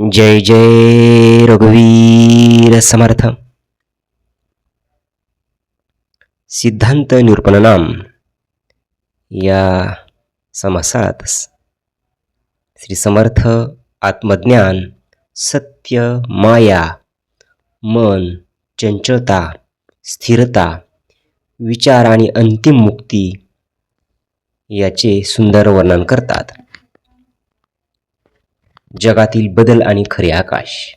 जय जय रघुवीर समर्थ। सिद्धांत निरूपणनाम या समासात श्री समर्थ आत्मज्ञान सत्य माया मन चंचलता स्थिरता विचार आणि अंतिम मुक्ती याचे सुंदर वर्णन करतात. जगातील बदल आणि खरे आकाश.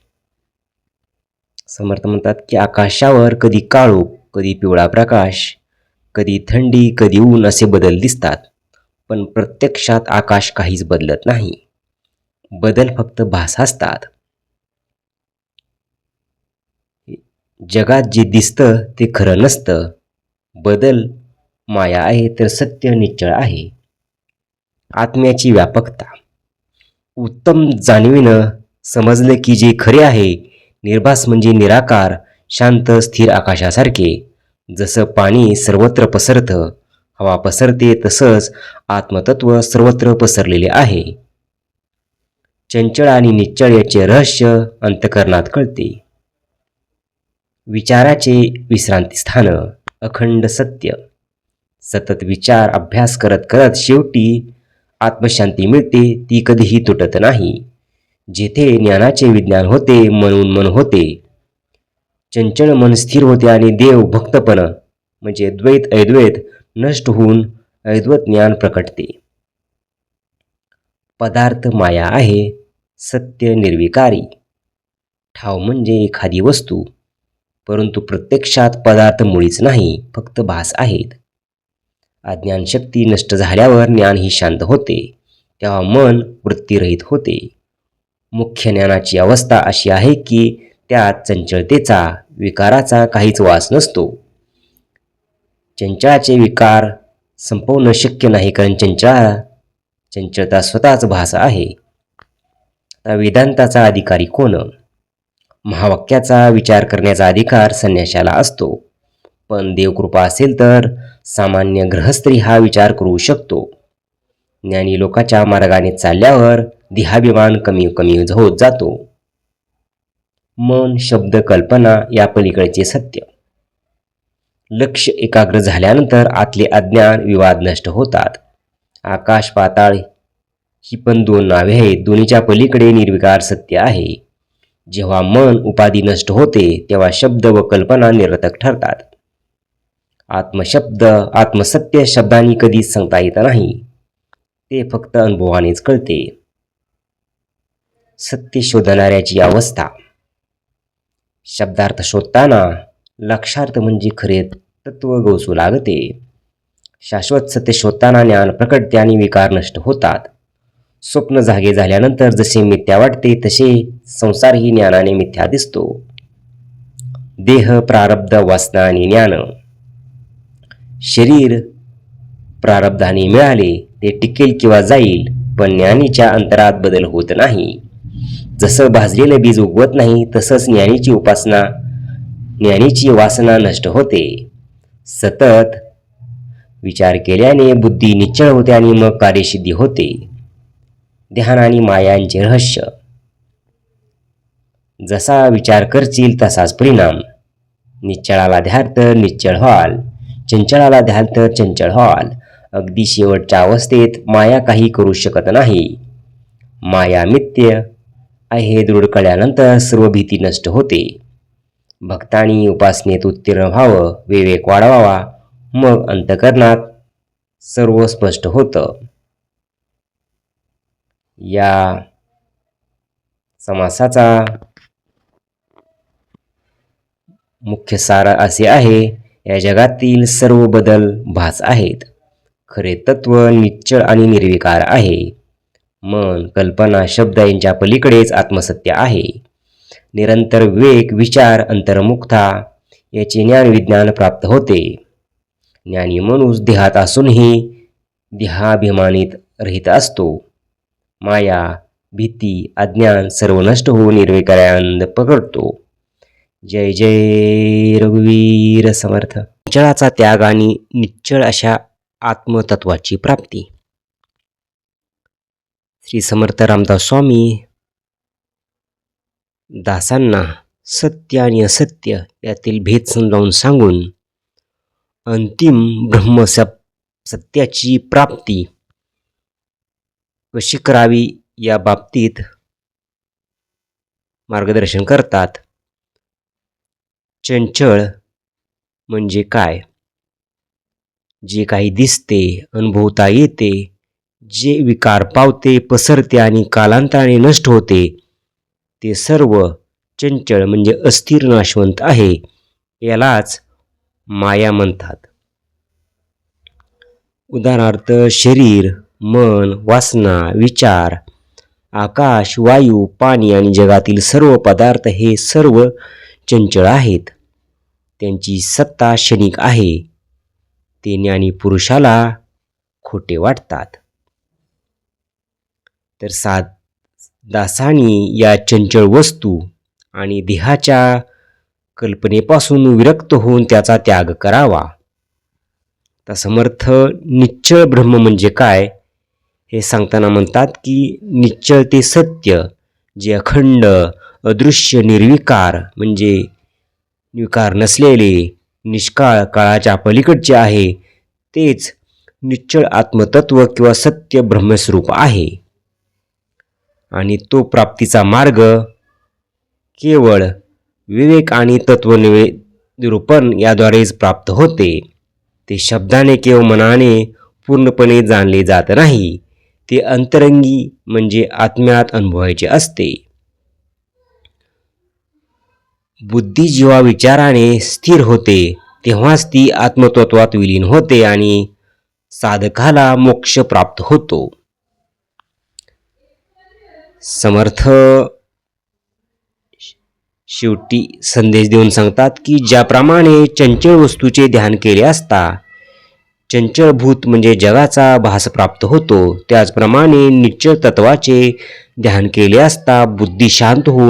समर्थ म्हणतात की आकाशावर कधी काळो कधी पिवळा प्रकाश कधी थंडी कधी ऊन असे बदल दिसतात पण प्रत्यक्षात आकाश काहीच बदलत नाही. बदल फक्त भास असतात. जगात जे दिसतं ते खरं नसतं. बदल माया आहे तर सत्य निश्चळ आहे. आत्म्याची व्यापकता. उत्तम जाणीवीनं समजलं की जे खरे आहे निर्भास म्हणजे निराकार शांत स्थिर आकाशासारखे. जसं पाणी सर्वत्र पसरतं हवा पसरते तसंच आत्मतत्व सर्वत्र पसरलेले आहे. चंचळ आणि निश्चळ याचे रहस्य अंतकरणात कळते. विचाराचे विश्रांतीस्थान अखंड सत्य. सतत विचार अभ्यास करत करत शेवटी आत्मशांती मिळते ती कधीही तुटत नाही. जेथे ज्ञानाचे विज्ञान होते म्हणून मन होते. चंचल मन स्थिर होते आणि देव भक्तपण म्हणजे द्वैत अद्वैत नष्ट होऊन अद्वैत ज्ञान प्रकटते. पदार्थ माया आहे सत्य निर्विकारी. ठाव म्हणजे एखादी वस्तू परंतु प्रत्यक्षात पदार्थ मुळीच नाही फक्त भास आहेत. अज्ञानशक्ती नष्ट झाल्यावर ज्ञान ही शांत होते. तेव्हा मन वृत्तीरहित होते. मुख्य ज्ञानाची अवस्था अशी आहे की त्यात चंचलतेचा विकाराचा काहीच वास नसतो. चंचळाचे विकार संपवणं शक्य नाही कारण चंचळा चंचलता स्वतःच भास आहे. आता वेदांताचा अधिकारी कोण? महावाक्याचा विचार करण्याचा अधिकार संन्याशाला असतो. पण देवकृपा असेल तर सामान्य ग्रहस्त्री हा विचार करू शकतो. ज्ञानी लोकाच्या मार्गाने चालल्यावर देहाभिमान कमी कमी होत जातो. मन शब्द कल्पना या पलीकडचे सत्य. लक्ष एकाग्र झाल्यानंतर आतले अज्ञान विवाद नष्ट होतात. आकाश पाताळ ही पण दोन नावे आहेत दोन्हीच्या पलीकडे निर्विकार सत्य आहे. जेव्हा मन उपाधी नष्ट होते तेव्हा शब्द व कल्पना निरर्थक ठरतात. आत्मशब्द आत्मसत्य शब्दांनी कधीच सांगता येत नाही. ते फक्त अनुभवानेच कळते. सत्य शोधणाऱ्याची अवस्था. शब्दार्थ शोधताना लक्षार्थ म्हणजे खरे तत्व गोसू लागते. शाश्वत सत्य शोधताना ज्ञान प्रकटते आणि विकार नष्ट होतात. स्वप्न जागे झाल्यानंतर जसे मिथ्या वाटते तसे संसारही ज्ञानाने मिथ्या दिसतो. देह प्रारब्ध वासना आणि ज्ञान शरीर प्रारब्धाने मिळाले ते टिकेल किंवा जाईल पण ज्ञानीच्या अंतरात बदल होत नाही. जसं भाजलेलं बीज उगवत नाही तसंच ज्ञानीची उपासना ज्ञानीची वासना नष्ट होते. सतत विचार केल्याने बुद्धी निश्चळ होते आणि मग कार्यसिद्धी होते. ध्यान आणि मायांचे रहस्य. जसा विचार करशील तसाच परिणाम. निश्चळाला ध्यार तर निश्चळ व्हाल. चंचळाला द्याल तर चंचळ व्हाल. अगदी शेवटच्या अवस्थेत माया काही करू शकत नाही. माया मिथ्य आहे दृढ कळल्यानंतर सर्व भीती नष्ट होते. भक्तांनी उपासनेत उत्तीर्ण व्हावं विवेक वाढवावा. मग अंतकरणात सर्व स्पष्ट होतं. या समासाचा मुख्य सार असे आहे या जगातील सर्व बदल भास आहेत. खरे तत्व निश्चळ आणि निर्विकार आहे. मन कल्पना शब्द यांच्या पलीकडेच आत्मसत्य आहे. निरंतर विवेक विचार अंतर्मुक्ता याचे ज्ञान विज्ञान प्राप्त होते. ज्ञानी माणूस देहात असूनही देहाभिमानित रहित असतो. माया भीती अज्ञान सर्व नष्ट होऊन निर्विकारानंद पकडतो. जय जय रघुवीर समर्थ. निचळाचा त्याग आणि निश्चळ अशा आत्मतत्वाची प्राप्ती. श्री समर्थ रामदास स्वामी दासांना सत्य आणि असत्य यातील भेद समजावून सांगून अंतिम ब्रह्म सत्याची प्राप्ती कशी करावी या बाबतीत मार्गदर्शन करतात. चंचळ म्हणजे काय? जे काही दिसते अनुभवता येते जे विकार पावते पसरते आणि कालांतराने नष्ट होते ते सर्व चंचळ म्हणजे अस्थिर नाशवंत आहे यालाच माया म्हणतात. उदाहरणार्थ शरीर मन वासना विचार आकाश वायू पाणी आणि जगातील सर्व पदार्थ हे सर्व चंचळ आहेत. त्यांची सत्ता क्षणिक आहे. ते ज्ञानी पुरुषाला खोटे वाटतात. तर सात दासानी या चंचळ वस्तू आणि देहाच्या कल्पनेपासून विरक्त होऊन त्याचा त्याग करावा. तर समर्थ निश्चळ ब्रह्म म्हणजे काय? हे सांगताना म्हणतात की निश्चळ ते सत्य जे अखंड अदृश्य निर्विकार म्हणजे विकार नसलेले निष्काळ काळाच्या पलीकडचे आहे तेच निश्चळ आत्मतत्व किंवा सत्य ब्रह्मस्वरूप आहे. आणि तो प्राप्तीचा मार्ग केवळ विवेक आणि तत्वनिवे निरूपण याद्वारेच प्राप्त होते. ते शब्दाने किंवा मनाने पूर्णपणे जाणले जात नाही. ते अंतरंगी म्हणजे आत्म्यात अनुभवायचे असते. बुद्धी जेव्हा विचाराने स्थिर होते तेव्हाच ती आत्मतत्वात विलीन होते आणि साधकाला मोक्ष प्राप्त होतो. समर्थ शेवटी संदेश देऊन सांगतात की ज्याप्रमाणे चंचळ वस्तूचे ध्यान केले असता चंचलभूत म्हणजे जगाचा भास प्राप्त होतो. त्याचप्रमाणे निश्चळ तत्वाचे ध्यान केले असता बुद्धी शांत होऊन